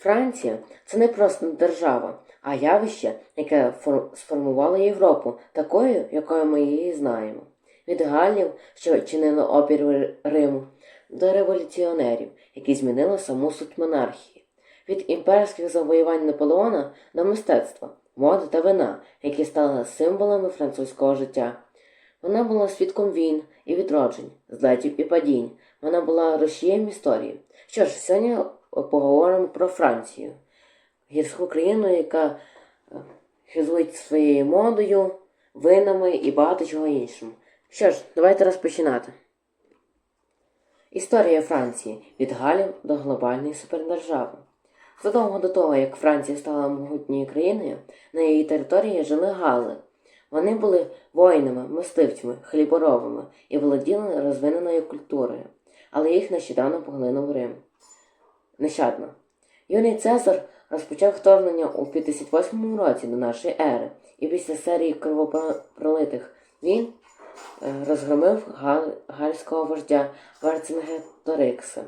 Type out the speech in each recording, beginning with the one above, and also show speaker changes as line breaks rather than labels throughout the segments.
Франція це не просто держава, а явище, яке сформувало Європу такою, якою ми її знаємо. Від галів, що чинили опір Риму, до революціонерів, які змінили саму суть монархії, від імперських завоювань Наполеона до мистецтва, моди та вина, які стали символами французького життя. Вона була свідком війн і відроджень, злетів і падінь. Вона була рушієм історії. Що ж, сьогодні поговоримо про Францію, гірську країну, яка е, своєю модою, винами і багато чого іншим. Що ж, давайте розпочинати. Історія Франції від Галів до глобальної супердержави. Задовго до того, як Франція стала могутньою країною, на її території жили Гали. Вони були воїнами, мисливцями, хліборобами і володіли розвиненою культурою, але їх нещодавно поглинув Рим. Нещадно. Юний Цезар розпочав вторгнення у 58 році до нашої ери, і після серії кровопролитих війн е, розгромив Гал- гальського вождя Верцингеторикса.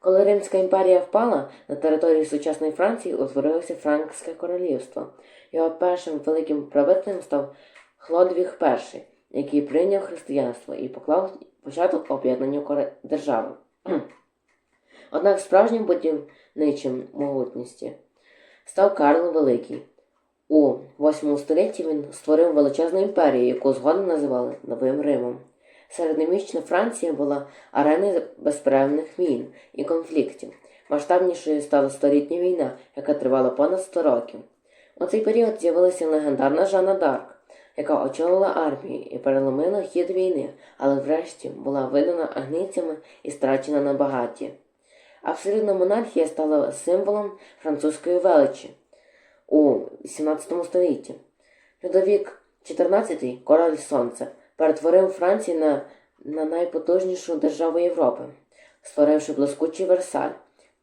Коли Римська імперія впала, на території сучасної Франції утворилося Франкське королівство. Його першим великим правителем став Хлодвіг І, який прийняв християнство і поклав початок об'єднанню держави. Однак справжнім будівничим могутності став Карл Великий. У 8 столітті він створив величезну імперію, яку згодом називали Новим Римом. Середньовічна Франція була ареною безперервних війн і конфліктів. Масштабнішою стала столітня війна, яка тривала понад 100 років. У цей період з'явилася легендарна Жанна Дарк, яка очолила армію і переломила хід війни, але врешті була видана агницями і страчена на багаті. Абсолютна монархія стала символом французької величі у XVII столітті. Людовік XIV, король Сонця, перетворив Францію на, на найпотужнішу державу Європи, створивши блискучий Версаль.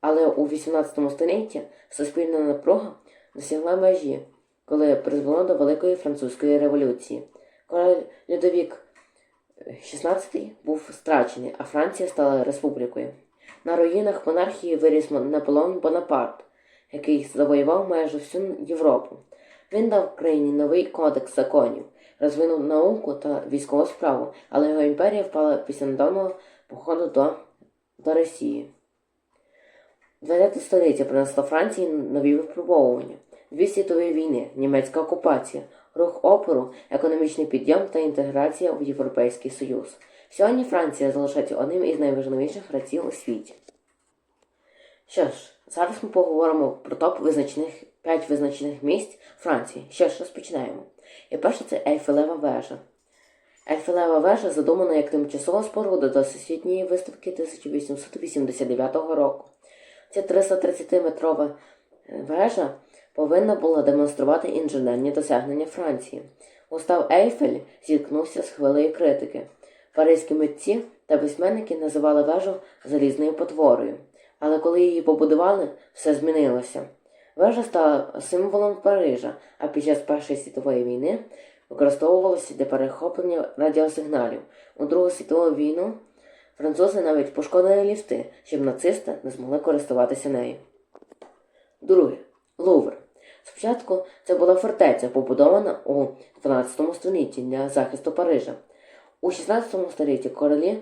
Але у XVIII столітті суспільна напруга досягла межі, коли призвело до Великої французької революції. Король Людовік XVI був страчений, а Франція стала республікою. На руїнах монархії виріс Наполеон Бонапарт, який завоював майже всю Європу. Він дав країні новий кодекс законів, розвинув науку та військову справу, але його імперія впала після недавнього походу до, до Росії. 20 століття принесло Франції нові випробовування. Дві світові війни, німецька окупація, рух опору, економічний підйом та інтеграція в Європейський Союз. Сьогодні Франція залишається одним із найважливіших гравців у світі. Що ж, зараз ми поговоримо про топ визначених 5 визначених місць Франції. Що ж, розпочинаємо. І перше це Ейфелева вежа. Ейфелева вежа задумана як тимчасова споруда до Всесвітньої виставки 1889 року. Ця 330-метрова вежа повинна була демонструвати інженерні досягнення Франції. Устав Ейфель зіткнувся з хвилею критики. Паризькі митці та письменники називали вежу залізною потворою. Але коли її побудували, все змінилося. Вежа стала символом Парижа, а під час Першої світової війни використовувалася для перехоплення радіосигналів. У Другу світову війну французи навіть пошкодили ліфти, щоб нацисти не змогли користуватися нею. Друге. Лувр. Спочатку це була фортеця, побудована у 12 столітті для захисту Парижа. У 16 столітті королі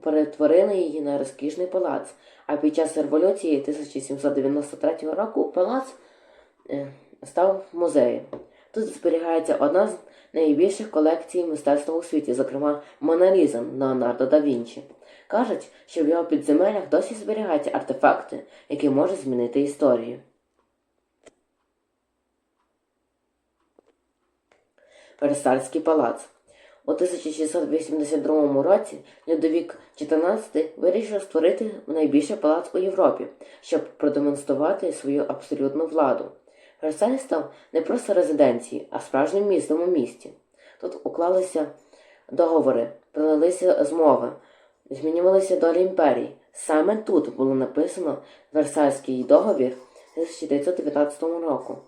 перетворили, її на розкішний палац, а під час революції 1793 року палац е, став музеєм. Тут зберігається одна з найбільших колекцій мистецтва у світі, зокрема Мона Ліза Леонардо да Вінчі. Кажуть, що в його підземеллях досі зберігаються артефакти, які можуть змінити історію. Версальський палац. У 1682 році Людовік XIV вирішив створити найбільший палац у Європі, щоб продемонструвати свою абсолютну владу. Версаль став не просто резиденцією, а справжнім містом у місті. Тут уклалися договори, пролилися змови, змінювалися долі імперії. Саме тут було написано Версальський договір 1919 року,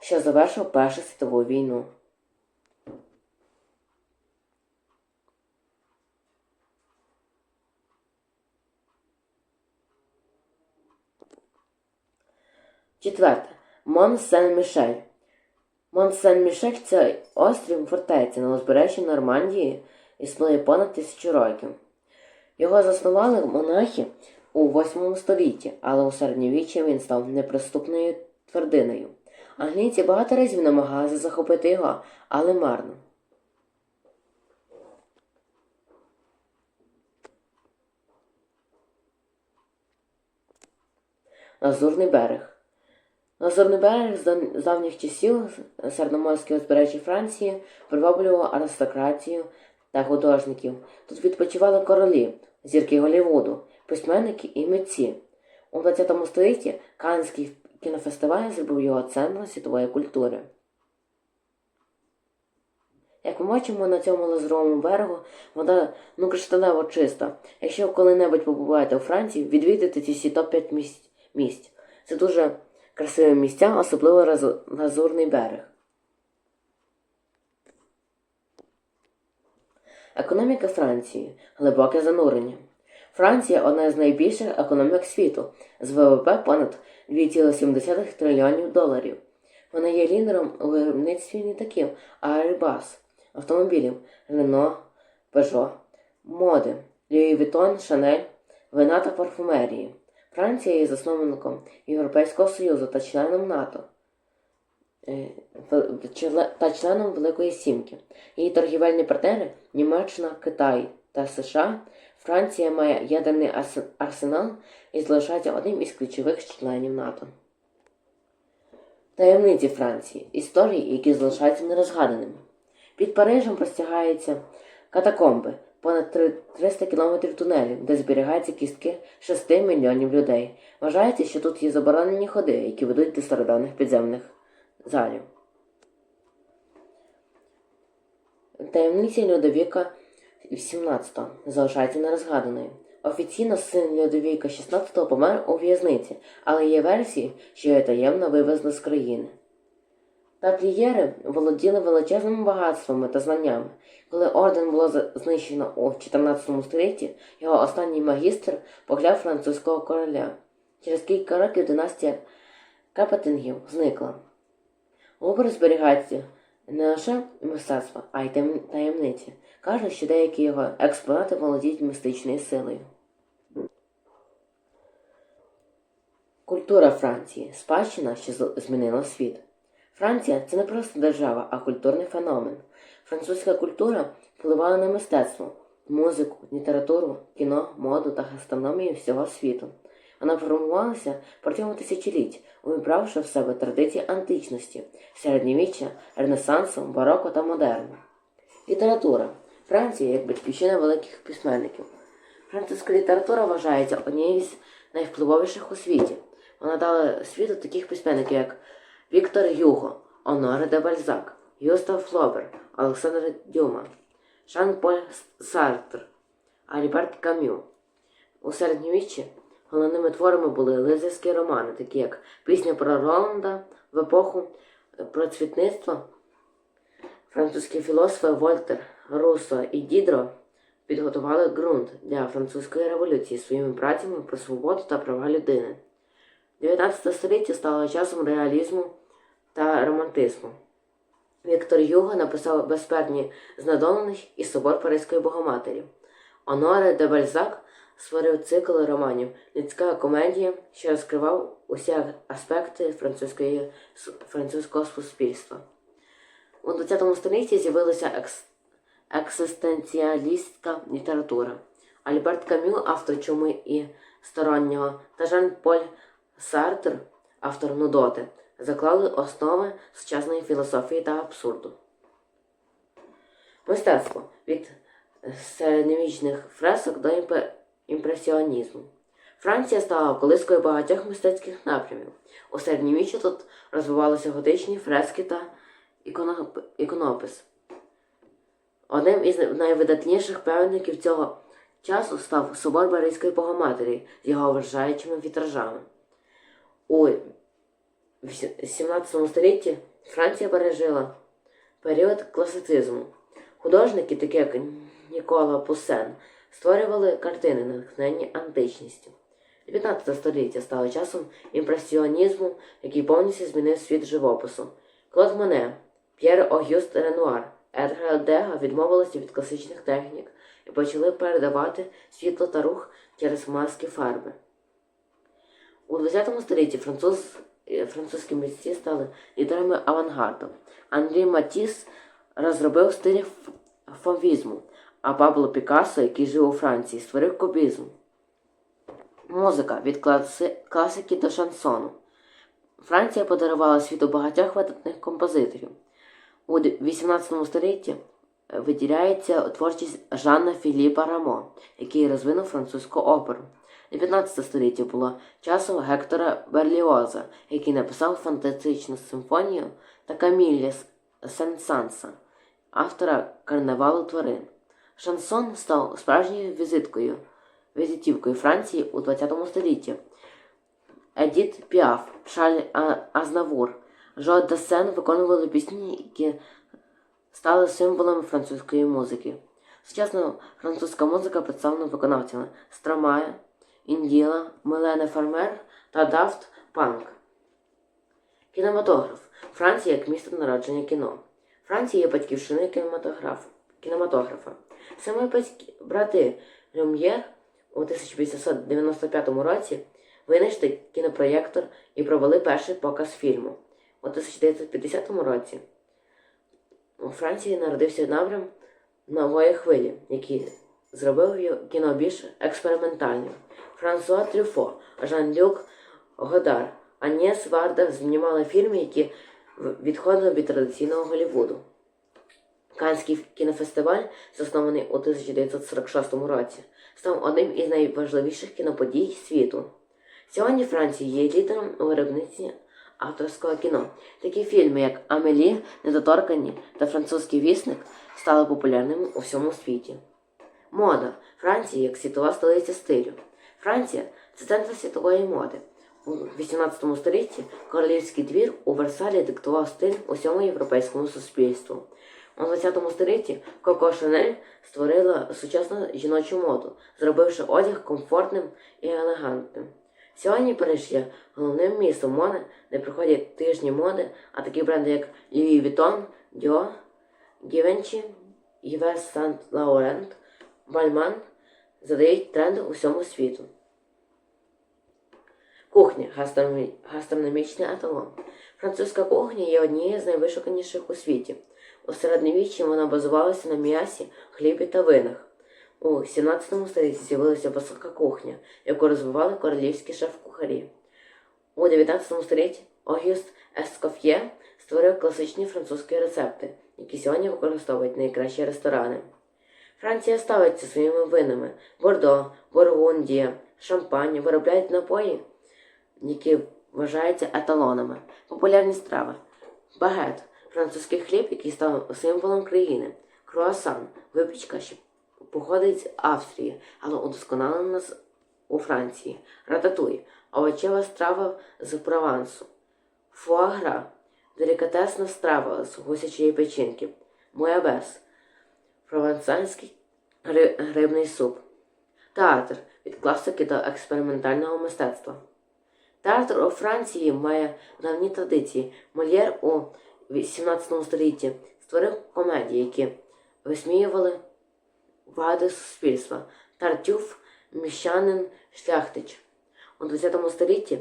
що завершив Першу світову війну. Четверте. Мон Сен-Мішель. Мон Сен-Мішель це острів фортеця на узбережжі Нормандії, існує понад тисячу років. Його заснували монахи у 8 столітті, але у середньовіччі він став неприступною твердиною. Англійці багато разів намагалися захопити його, але марно. Лазурний берег. Лазурний берег з давніх часів середноморське узбережжя Франції приваблювало аристократію та художників. Тут відпочивали королі, зірки Голлівуду, письменники і митці. У ХХ столітті Каннський кінофестиваль зробив його центром світової культури. Як ми бачимо на цьому лазуровому берегу, вода ну кришталево чиста. Якщо коли-небудь побуваєте у Франції, відвідайте ці всі топ-5 місць. місць. Це дуже красиві місця, особливо Лазу- лазурний берег. Економіка Франції глибоке занурення. Франція одна з найбільших економік світу з ВВП понад 2,7 трильйонів доларів. Вона є лідером у виробництві літаків Airbus, автомобілів Renault, Peugeot, моди Louis Vuitton, Chanel, вина та парфумерії. Франція є засновником Європейського Союзу та членом НАТО е, та членом Великої Сімки. Її торгівельні партнери Німеччина, Китай та США. Франція має ядерний арсенал і залишається одним із ключових членів НАТО. Таємниці Франції історії, які залишаються нерозгаданими. Під Парижем простягаються катакомби, понад 300 кілометрів тунелів, де зберігаються кістки 6 мільйонів людей. Вважається, що тут є заборонені ходи, які ведуть до стародавних підземних залів. Таємниця Людовіка XVII залишається нерозгаданою. Офіційно син Людовіка XVI помер у в'язниці, але є версії, що його таємно вивезли з країни. Таплієри володіли величезними багатствами та знаннями. Коли орден було знищено у 14 столітті, його останній магістр покляв французького короля. Через кілька років династія Капетингів зникла. Лувр зберігається не лише мистецтво, а й таємниці. Кажуть, що деякі його експонати володіють містичною силою. Культура Франції спадщина, що змінила світ. Франція це не просто держава, а культурний феномен. Французька культура впливала на мистецтво, музику, літературу, кіно, моду та гастрономію всього світу. Вона формувалася протягом тисячоліть, увібравши в себе традиції античності, середньовіччя, ренесансу, бароко та модерну. Література. Франція як батьківщина великих письменників. Французька література вважається однією з найвпливовіших у світі. Вона дала світу таких письменників, як Віктор Юго, Оноре де Бальзак, Юстав Флобер, Олександр Дюма, Жан-Поль Сартр, Альберт Кам'ю. У середньовіччі головними творами були лицарські романи, такі як Пісня про Роланда в епоху процвітництва. Французькі філософи Вольтер, Руссо і Дідро підготували ґрунт для французької революції своїми працями про свободу та права людини. 19 століття стало часом реалізму та романтизму. Віктор Юго написав безперні знадомлених і собор Паризької Богоматері. Оноре де Бальзак створив цикл романів Людська комедія, що розкривав усі аспекти французької, французького суспільства. У ХХ столітті з'явилася екс, екзистенціалістська література. Альберт Камю, автор чуми і стороннього, та Жан-Поль Сартр, автор Нудоти, заклали основи сучасної філософії та абсурду. Мистецтво від середньовічних фресок до імпресіонізму. Франція стала колискою багатьох мистецьких напрямів. У середньовіччі тут розвивалися готичні фрески та іконопис. Одним із найвидатніших певників цього часу став собор Паризької Богоматері з його вражаючими вітражами. У 17 столітті Франція пережила період класицизму. Художники, такі як Нікола Пуссен, створювали картини, натхнені античністю. 19 століття стало часом імпресіонізму, який повністю змінив світ живопису. Клод Моне, П'єр Огюст Ренуар, Едгар Дега відмовилися від класичних технік і почали передавати світло та рух через маски фарби. У ХХ столітті француз, французькі митці стали лідерами авангарду. Андрій Матіс розробив стиль ф- фавізму, а Пабло Пікассо, який жив у Франції, створив кубізм. Музика від класи- класики до шансону. Франція подарувала світу багатьох видатних композиторів. У 18 столітті е, виділяється творчість Жанна Філіпа Рамо, який розвинув французьку оперу. 19 століття було часом Гектора Берліоза, який написав фантастичну симфонію та Камілля Сен-Санса, автора карнавалу тварин. Шансон став справжньою візиткою, візитівкою Франції у 20 столітті. Едіт Піаф, Шарль А- Азнавур, Жо Десен виконували пісні, які стали символами французької музики. Сучасна французька музика представлена виконавцями Стромая, Інділа, Мелене Фармер та Дафт Панк. Кінематограф. Франція як місто народження кіно. Франція є батьківщиною кінематограф... кінематографа. Саме батьки... брати Люм'єр у 1895 році винайшли кінопроєктор і провели перший показ фільму. У 1950 році у Франції народився напрям нової хвилі, який зробив кіно більш експериментальним. Франсуа Трюфо, Жан-Люк Годар, Анєс Варда знімали фільми, які відходили від традиційного Голлівуду. Канський кінофестиваль, заснований у 1946 році, став одним із найважливіших кіноподій світу. Сьогодні Франція є лідером у виробництві авторського кіно. Такі фільми, як Амелі, Недоторкані та Французький вісник, стали популярними у всьому світі. Мода. Франція як світова столиця стилю. Франція це центр світової моди. У 18 столітті королівський двір у Версалі диктував стиль усьому європейському суспільству. У 20 столітті Коко Шанель створила сучасну жіночу моду, зробивши одяг комфортним і елегантним. Сьогодні Париж є головним містом моди, де проходять тижні моди, а такі бренди, як Louis Vuitton, Dior, Givenchy, Yves Saint Laurent, Balmain задають тренди усьому світу. Кухня гастрономі- гастрономічний еталон. Французька кухня є однією з найвишуканіших у світі. У середньовіччі вона базувалася на м'ясі, хлібі та винах. У 17 столітті з'явилася висока кухня, яку розвивали королівські шеф-кухарі. У 19 столітті Огюст Ескоф'є створив класичні французькі рецепти, які сьогодні використовують найкращі ресторани. Франція ставиться своїми винами Бордо, Бургундія, Шампань виробляють напої, які вважаються еталонами. Популярні страви. Багет французький хліб, який став символом країни. Круасан випічка, що походить з Австрії, але удосконалена у Франції. Рататуй овочева страва з Провансу. Фуагра делікатесна страва з гусячої печінки. Муябес провансальський гри- грибний суп. Театр від класики до експериментального мистецтва. Театр у Франції має давні традиції. Мольєр у 18 столітті створив комедії, які висміювали вади суспільства. Тартюф, міщанин, шляхтич. У 20 столітті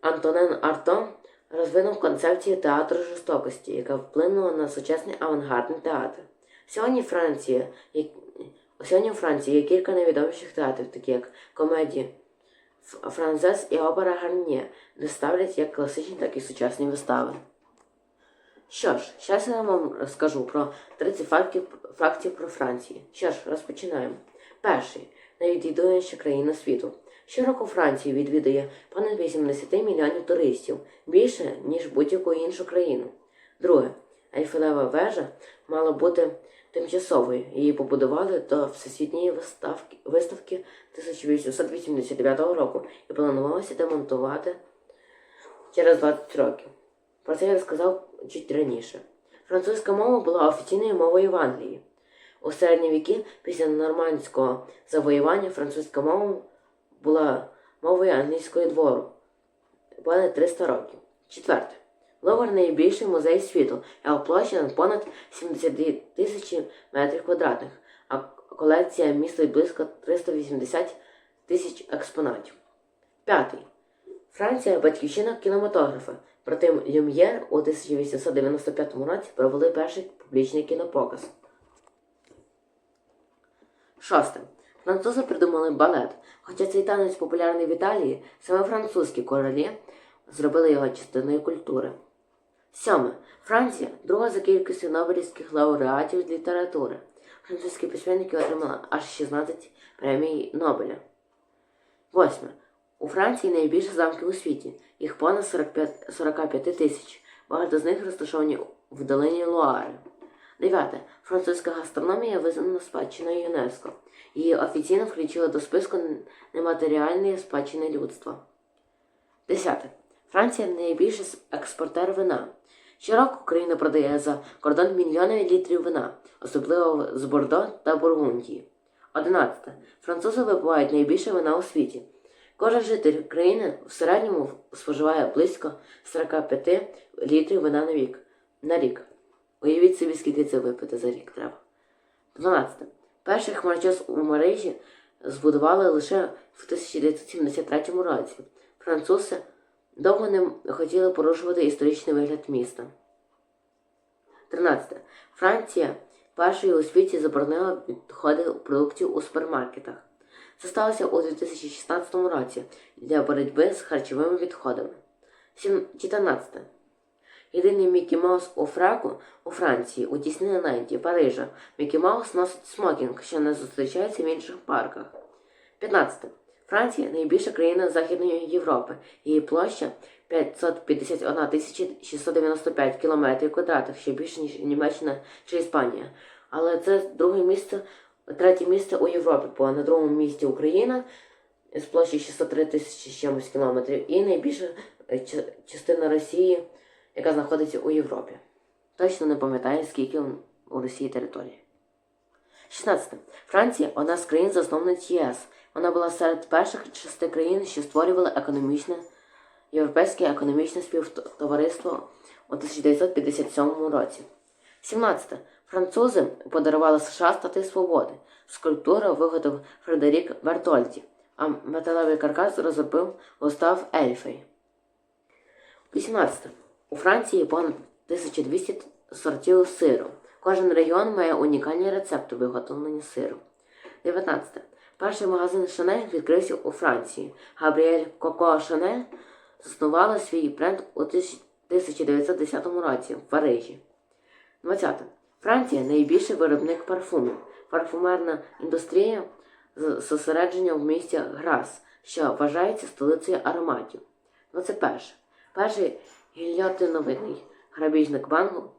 Антонен Арто розвинув концепцію театру жорстокості, яка вплинула на сучасний авангардний театр. Сьогодні Франція, як- сьогодні у Франції є кілька найвідоміших театрів, такі як комедії Францез і опера Гарнє, де ставлять як класичні, так і сучасні вистави. Що ж, зараз я вам розкажу про 30 фактів, фактів про Францію. Що ж, розпочинаємо. Перший найвідвідуваніша країна світу. Щороку Францію відвідує понад 80 мільйонів туристів, більше, ніж будь-яку іншу країну. Друге, Ейфелева вежа мала бути тимчасовою. Її побудували до Всесвітньої виставки, виставки 1889 року і планувалося демонтувати через 20 років. Про це я розказав чуть раніше. Французька мова була офіційною мовою в Англії. У середні віки, після нормандського завоювання, французька мова була мовою англійської двору понад 300 років. Четверте. Ловер найбільший музей світу, його площа понад 72 тисячі метрів квадратних, а колекція містить близько 380 тисяч експонатів. П'ятий. Франція батьківщина кінематографа. Проте Люм'єр у 1895 році провели перший публічний кінопоказ. Шосте. Французи придумали балет. Хоча цей танець популярний в Італії, саме французькі королі зробили його частиною культури. Сьоме. Франція друга за кількістю нобелівських лауреатів з літератури. Французькі письменники отримали аж 16 премій Нобеля. Восьме. У Франції найбільше замків у світі. Їх понад 45, 45 тисяч. Багато з них розташовані в долині Луари. Дев'яте. Французька гастрономія визнана спадщиною ЮНЕСКО. Її офіційно включили до списку нематеріальної спадщини людства. Десяте. Франція найбільший експортер вина. Щороку Україна продає за кордон мільйони літрів вина, особливо з Бордо та Бургундії. 11. Французи випивають найбільше вина у світі. Кожен житель країни в середньому споживає близько 45 літрів вина на вік. На рік. Уявіть собі, скільки це випити за рік треба. 12. Перший хмарочос у мережі збудували лише в 1973 році. Французи довго не хотіли порушувати історичний вигляд міста. 13. Франція першою у світі заборонила відходи продуктів у супермаркетах. Це сталося у 2016 році для боротьби з харчовими відходами. 14. Єдиний Мікі Маус у фраку у Франції, у Діснейленді, Парижа. Мікі Маус носить смокінг, що не зустрічається в інших парках. 15. Франція найбільша країна Західної Європи. Її площа 551 тисяча 695 кілометрів квадратних, ще більше, ніж Німеччина чи Іспанія. Але це друге місце, третє місце у Європі, бо на другому місці Україна з площі 603 тисячі чимось кілометрів, і найбільша е, частина Росії, яка знаходиться у Європі. Точно не пам'ятаю, скільки у Росії території. 16. Франція одна з країн засновниць ЄС. Вона була серед перших шести країн, що створювали економічне Європейське економічне співтовариство у 1957 році. 17. Французи подарували США стати свободи. Скульптуру виготовив Фредерік Бертольді, а металевий каркас розробив Густав Ельфей. 18. У Франції понад 1200 сортів сиру. Кожен регіон має унікальні рецепти виготовлення сиру. 19. Перший магазин Шанель відкрився у Франції. Габріель Коко Шанель заснувала свій бренд у 1910 році в Парижі. 20. Франція найбільший виробник парфумів. Парфумерна індустрія з зосередження в місті Грас, що вважається столицею ароматів. 21. Перший гільйотиновидний грабіжник банку,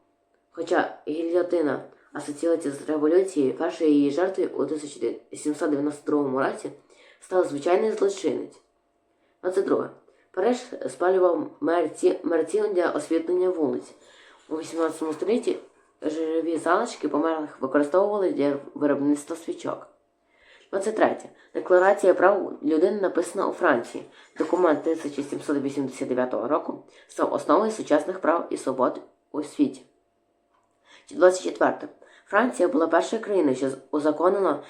хоча гільйотина асоціюється з революцією, першою її жертвою у 1792 році став звичайний злочинець. 22. Париж спалював мерці, мерців для освітлення вулиць. У 18 столітті жирові залишки померлих використовували для виробництва свічок. 23. Декларація прав людини написана у Франції. Документ 1789 року став основою сучасних прав і свобод у світі. 24. Франція була першою країною, що узаконила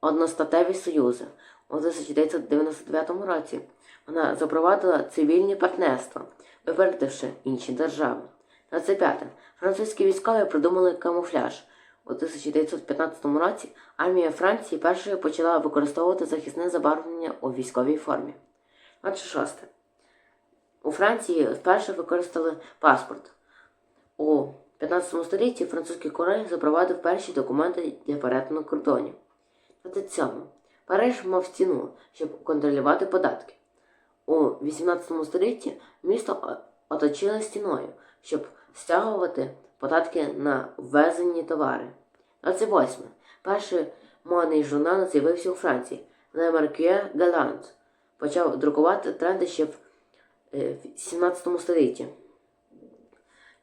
одностатеві союзи. У 1999 році вона запровадила цивільні партнерства, випередивши інші держави. 25. Французькі військові придумали камуфляж. У 1915 році армія Франції першою почала використовувати захисне забарвлення у військовій формі. 26. У Франції вперше використали паспорт. У 15 столітті французький король запровадив перші документи для перетину кордонів. 27. Париж мав стіну, щоб контролювати податки. У 18 столітті місто оточили стіною, щоб стягувати податки на ввезені товари. 28. Перший модний журнал з'явився у Франції. Le Marquis Galant почав друкувати тренди ще е, в 17 столітті.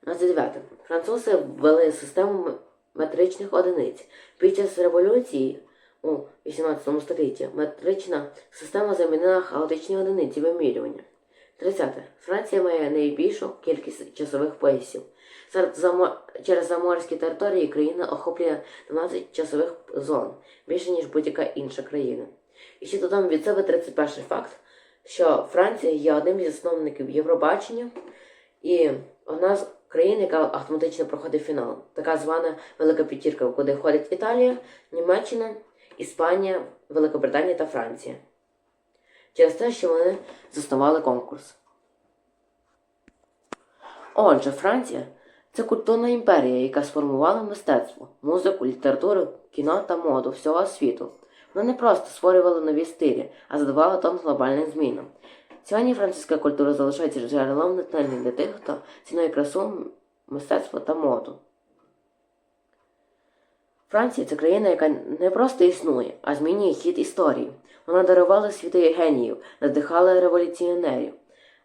29. Французи ввели систему метричних одиниць. Під час революції у 18 столітті метрична система замінила хаотичні одиниці вимірювання. 30. Франція має найбільшу кількість часових поясів. Через заморські території країна охоплює 12 часових зон, більше ніж будь-яка інша країна. І ще додам від себе 31 факт, що Франція є одним із засновників Євробачення і одна з країн, яка автоматично проходить фінал. Така звана Велика П'ятірка, куди входить Італія, Німеччина, Іспанія, Великобританія та Франція. Через те, що вони заснували конкурс. Отже, Франція це культурна імперія, яка сформувала мистецтво, музику, літературу, кіно та моду всього світу. Вони не просто створювали нові стилі, а задавали тон глобальним змінам. Сьогодні французька культура залишається джерелом натхнення для тих, хто цінує красу, мистецтво та моду. Франція це країна, яка не просто існує, а змінює хід історії. Вона дарувала світи геніїв, надихала революціонерів,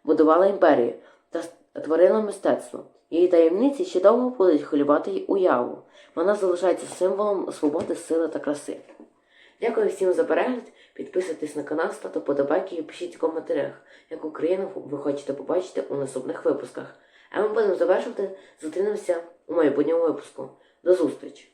будувала імперію та творила мистецтво. Її таємниці ще довго будуть хвилювати й уяву. Вона залишається символом свободи, сили та краси. Дякую всім за перегляд. Підписуйтесь на канал, ставте подобайки і пишіть в коментарях, яку країну ви хочете побачити у наступних випусках. А ми будемо завершувати. Зустрінемося у майбутньому випуску. До зустрічі!